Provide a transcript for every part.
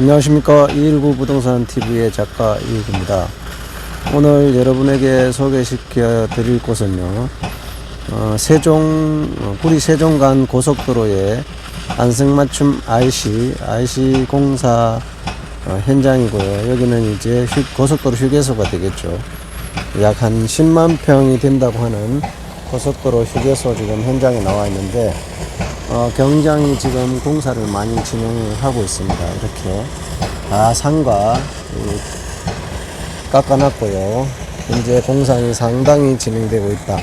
안녕하십니까 219 부동산 TV의 작가 이익입니다. 오늘 여러분에게 소개시켜 드릴 곳은요, 어, 세종, 어, 구리 세종 간 고속도로의 안성맞춤 IC, IC 공사 어, 현장이고요. 여기는 이제 휴- 고속도로 휴게소가 되겠죠. 약 한 10만 평이 된다고 하는 고속도로 휴게소 지금 현장에 나와 있는데, 어, 경장이 지금 공사를 많이 진행을 하고 있습니다. 이렇게 다 산과 이 깎아놨고요. 현재 공사는 상당히 진행되고 있다.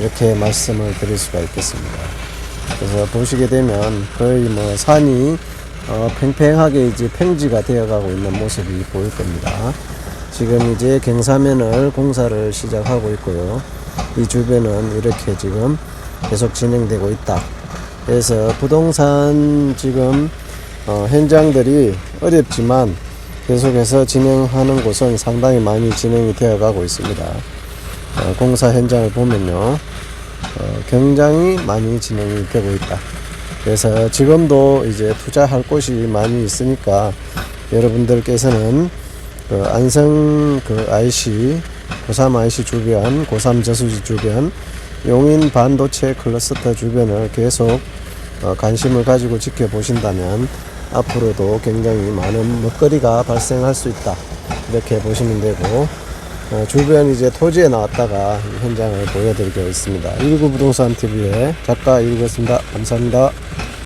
이렇게 말씀을 드릴 수가 있겠습니다. 그래서 보시게 되면 거의 뭐 산이 어, 팽팽하게 이제 평지가 되어가고 있는 모습이 보일 겁니다. 지금 이제 경사면을 공사를 시작하고 있고요. 이 주변은 이렇게 지금 계속 진행되고 있다. 그래서 부동산 지금 어, 현장들이 어렵지만 계속해서 진행하는 곳은 상당히 많이 진행이 되어 가고 있습니다. 어, 공사 현장을 보면요. 어, 굉장히 많이 진행이 되고 있다. 그래서 지금도 이제 투자할 곳이 많이 있으니까 여러분들께서는 그 안성 그 IC, 고3 IC 주변, 고3 저수지 주변, 용인 반도체 클러스터 주변을 계속 어, 관심을 가지고 지켜보신다면 앞으로도 굉장히 많은 먹거리가 발생할 수 있다. 이렇게 보시면 되고, 어, 주변 이제 토지에 나왔다가 이 현장을 보여드리고 있습니다. 19 부동산 TV의 작가 이루겠습니다. 감사합니다.